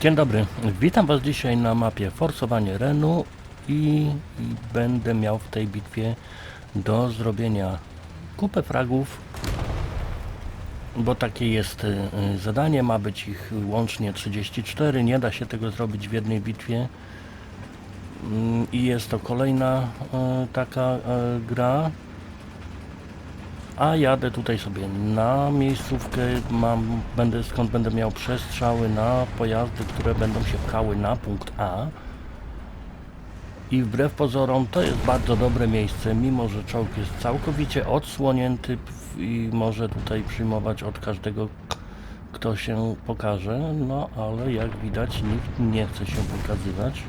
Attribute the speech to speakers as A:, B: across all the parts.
A: Dzień dobry, witam Was dzisiaj na mapie Forsowanie Renu i, i będę miał w tej bitwie do zrobienia kupę fragów, bo takie jest y, zadanie, ma być ich łącznie 34, nie da się tego zrobić w jednej bitwie. Mm, i jest to kolejna y, taka y, gra, a jadę tutaj sobie na miejscówkę, mam, będę, skąd będę miał przestrzały na pojazdy, które będą się pchały na punkt A. I wbrew pozorom to jest bardzo dobre miejsce, mimo że czołg jest całkowicie odsłonięty i może tutaj przyjmować od każdego, kto się pokaże. No ale jak widać nikt nie chce się pokazywać.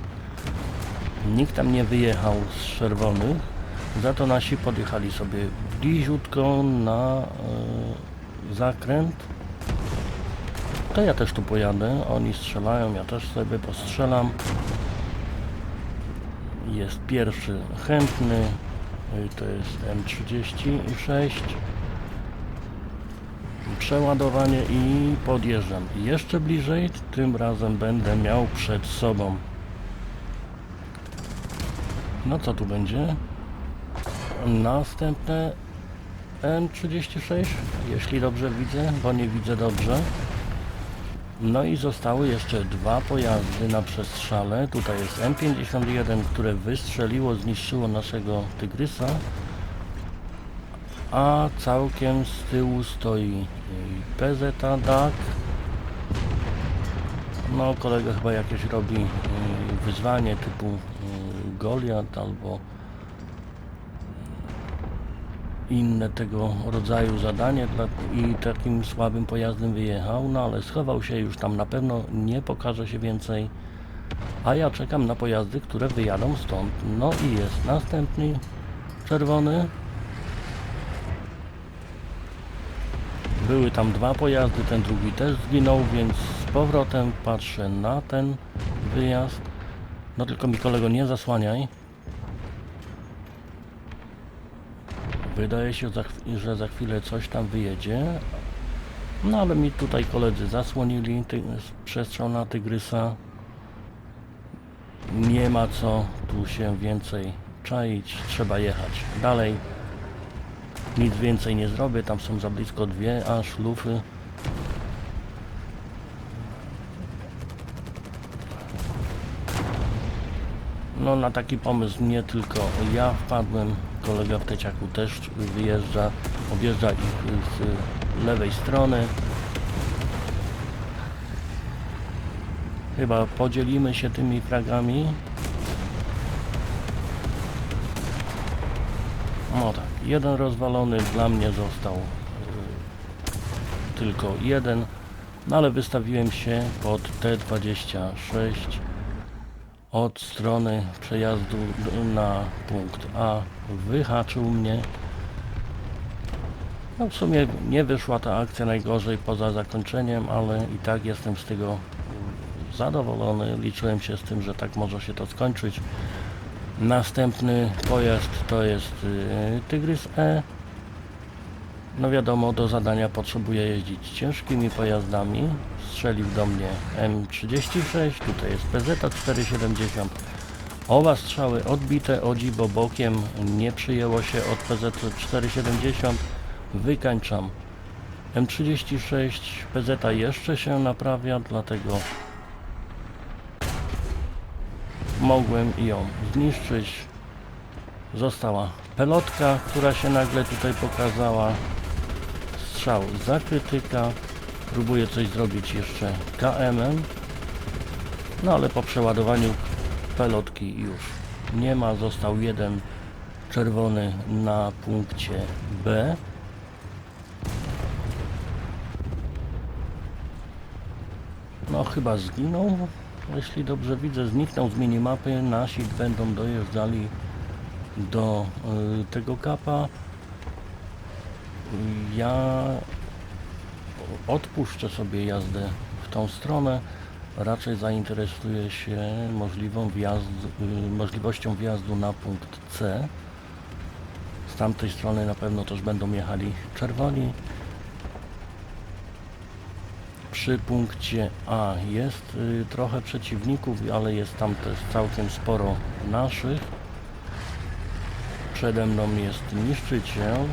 A: Nikt tam nie wyjechał z czerwonych. Za to nasi podjechali sobie bliziutko na e, zakręt. To ja też tu pojadę. Oni strzelają, ja też sobie postrzelam. Jest pierwszy chętny. Y, To jest M36. Przeładowanie i podjeżdżam jeszcze bliżej. Tym razem będę miał przed sobą. No co tu będzie? Następne M36, jeśli dobrze widzę, bo nie widzę dobrze. No i zostały jeszcze dwa pojazdy na przestrzale. Tutaj jest M51, które wystrzeliło, zniszczyło naszego Tygrysa. A całkiem z tyłu stoi y, PZ DAK. No kolega chyba jakieś robi y, wyzwanie typu y, Goliat albo inne tego rodzaju zadanie dla, i takim słabym pojazdem wyjechał, no ale schował się już tam na pewno nie pokaże się więcej, a ja czekam na pojazdy, które wyjadą stąd. No i jest następny czerwony. Były tam dwa pojazdy, ten drugi też zginął, więc z powrotem patrzę na ten wyjazd. No tylko mi kolego nie zasłaniaj. Wydaje się, że za chwilę coś tam wyjedzie. No ale mi tutaj koledzy zasłonili ty przestrzał na tygrysa. Nie ma co tu się więcej czaić. Trzeba jechać dalej. Nic więcej nie zrobię. Tam są za blisko dwie aż lufy. No na taki pomysł nie tylko ja wpadłem, kolega w Teciaku też wyjeżdża, objeżdża ich z lewej strony. Chyba podzielimy się tymi fragami. No tak, jeden rozwalony dla mnie został y, tylko jeden, no ale wystawiłem się pod T26 od strony przejazdu na punkt A wyhaczył mnie. No w sumie nie wyszła ta akcja najgorzej poza zakończeniem, ale i tak jestem z tego zadowolony. Liczyłem się z tym, że tak może się to skończyć. Następny pojazd to jest y, Tygrys E. No wiadomo, do zadania potrzebuję jeździć ciężkimi pojazdami. Strzelił do mnie M36, tutaj jest PZ-470. Oba strzały odbite, o dziwo bokiem, nie przyjęło się od PZ-470. Wykańczam. M36 PZ jeszcze się naprawia, dlatego mogłem ją zniszczyć. Została pelotka, która się nagle tutaj pokazała. Strzał za krytyka. Próbuję coś zrobić jeszcze KM-em. No ale po przeładowaniu pelotki już nie ma. Został jeden czerwony na punkcie B. No chyba zginął. Jeśli dobrze widzę, zniknął z minimapy. Nasi będą dojeżdżali do y, tego kapa. Ja odpuszczę sobie jazdę w tą stronę. Raczej zainteresuję się wjazd, y, możliwością wjazdu na punkt C. Z tamtej strony na pewno też będą jechali czerwoni. przy punkcie A jest y, trochę przeciwników, ale jest tam też całkiem sporo naszych. Przede mną jest niszczyciel.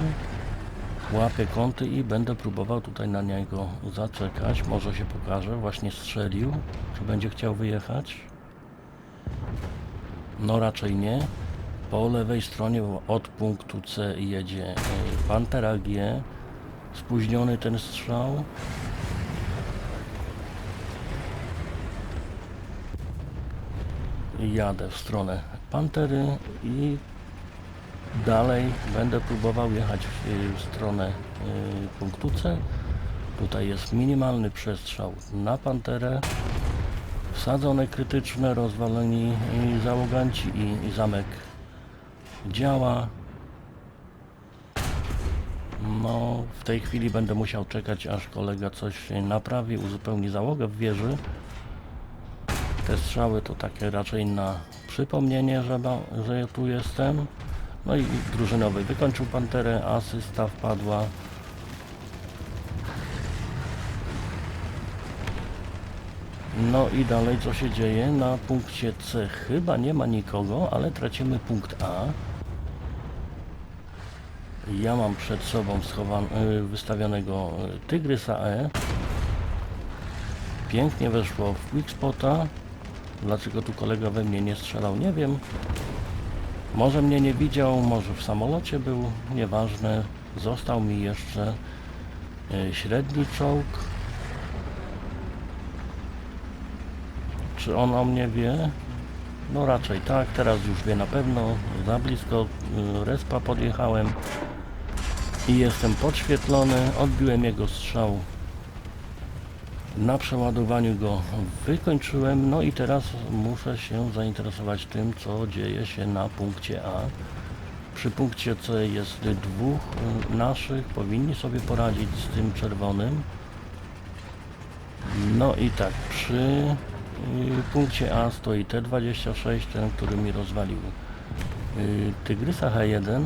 A: Łapię kąty i będę próbował tutaj na niego zaczekać. Może się pokaże. Właśnie strzelił. Czy będzie chciał wyjechać? No raczej nie. Po lewej stronie od punktu C jedzie y, Pantera G. Spóźniony ten strzał. Jadę w stronę Pantery i dalej będę próbował jechać w, w stronę y, punktu C. Tutaj jest minimalny przestrzał na Panterę. Wsadzone krytyczne, rozwaleni y, załoganci i, i zamek działa. No, w tej chwili będę musiał czekać, aż kolega coś naprawi, uzupełni załogę w wieży. Te strzały to takie raczej na przypomnienie, że, że tu jestem. No i drużynowy wykończył panterę, asysta wpadła. No i dalej co się dzieje? Na punkcie C chyba nie ma nikogo, ale tracimy punkt A. Ja mam przed sobą y, wystawionego Tygrysa E. Pięknie weszło w quick spota. Dlaczego tu kolega we mnie nie strzelał, nie wiem. Może mnie nie widział, może w samolocie był, nieważne. Został mi jeszcze y, średni czołg. Czy on o mnie wie? No raczej tak, teraz już wie na pewno. Za blisko y, respa podjechałem i jestem podświetlony. Odbiłem jego strzał. Na przeładowaniu go wykończyłem. No i teraz muszę się zainteresować tym, co dzieje się na punkcie A. Przy punkcie C jest dwóch naszych. Powinni sobie poradzić z tym czerwonym. No i tak, przy y, punkcie A stoi T26, ten, który mi rozwalił y, Tygrysa H1.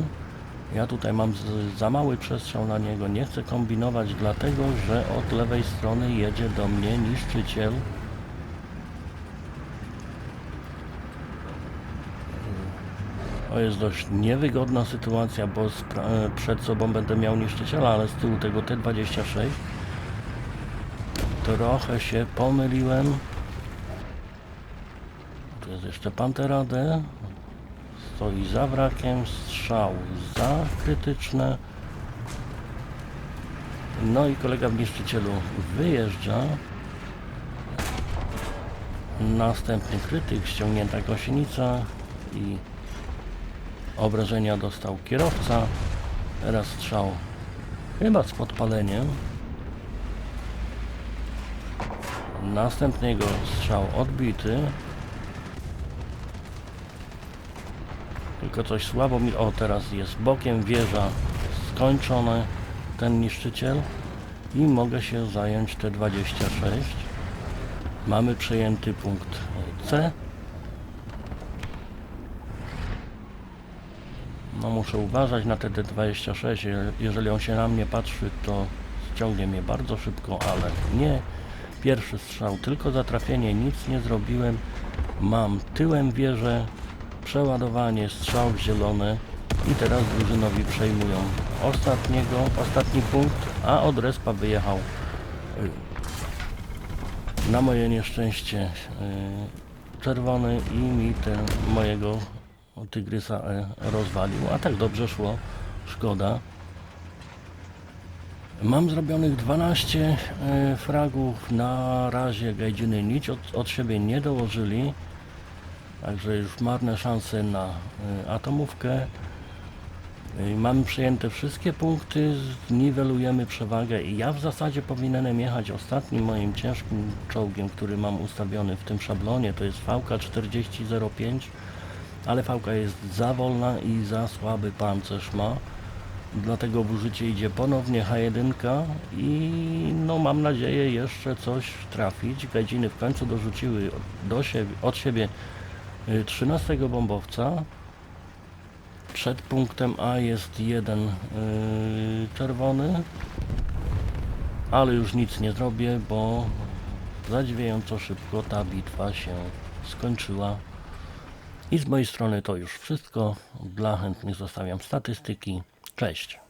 A: Ja tutaj mam za mały przestrzał na niego, nie chcę kombinować, dlatego że od lewej strony jedzie do mnie niszczyciel. To jest dość niewygodna sytuacja, bo e, przed sobą będę miał niszczyciela, ale z tyłu tego T26 trochę się pomyliłem. Tu jest jeszcze Pantera D. Stoi za wrakiem, strzał za krytyczne. No i kolega w niszczycielu wyjeżdża. Następny krytyk, ściągnięta gąsienica i obrażenia dostał kierowca. Teraz strzał chyba z podpaleniem. Następnego strzał odbity. Tylko coś słabo mi... O, teraz jest bokiem wieża skończone. Ten niszczyciel. I mogę się zająć T26. Mamy przejęty punkt C. No muszę uważać na te T26. Je- Jeżeli on się na mnie patrzy, to ściągnie mnie bardzo szybko, ale nie. Pierwszy strzał, tylko za trafienie, nic nie zrobiłem. Mam tyłem wieżę, przeładowanie, strzał w zielone i teraz drużynowi przejmują ostatniego, ostatni punkt, a od respa wyjechał y, na moje nieszczęście y, czerwony i mi ten mojego tygrysa e, rozwalił, a tak dobrze szło, szkoda. Mam zrobionych 12 e, fragów, na razie gajdziny nic od, od siebie nie dołożyli, także już marne szanse na e, atomówkę. E, Mamy przejęte wszystkie punkty, zniwelujemy przewagę i ja w zasadzie powinienem jechać ostatnim moim ciężkim czołgiem, który mam ustawiony w tym szablonie, to jest VK4005, ale VK jest za wolna i za słaby pancerz ma. Dlatego w użycie idzie ponownie H1 i no mam nadzieję jeszcze coś trafić. Gadziny w końcu dorzuciły do siebie, od siebie y, 13 bombowca. Przed punktem A jest jeden y, czerwony, ale już nic nie zrobię, bo zadziwiająco szybko ta bitwa się skończyła. I z mojej strony to już wszystko. Dla chętnych zostawiam statystyki. Cześć.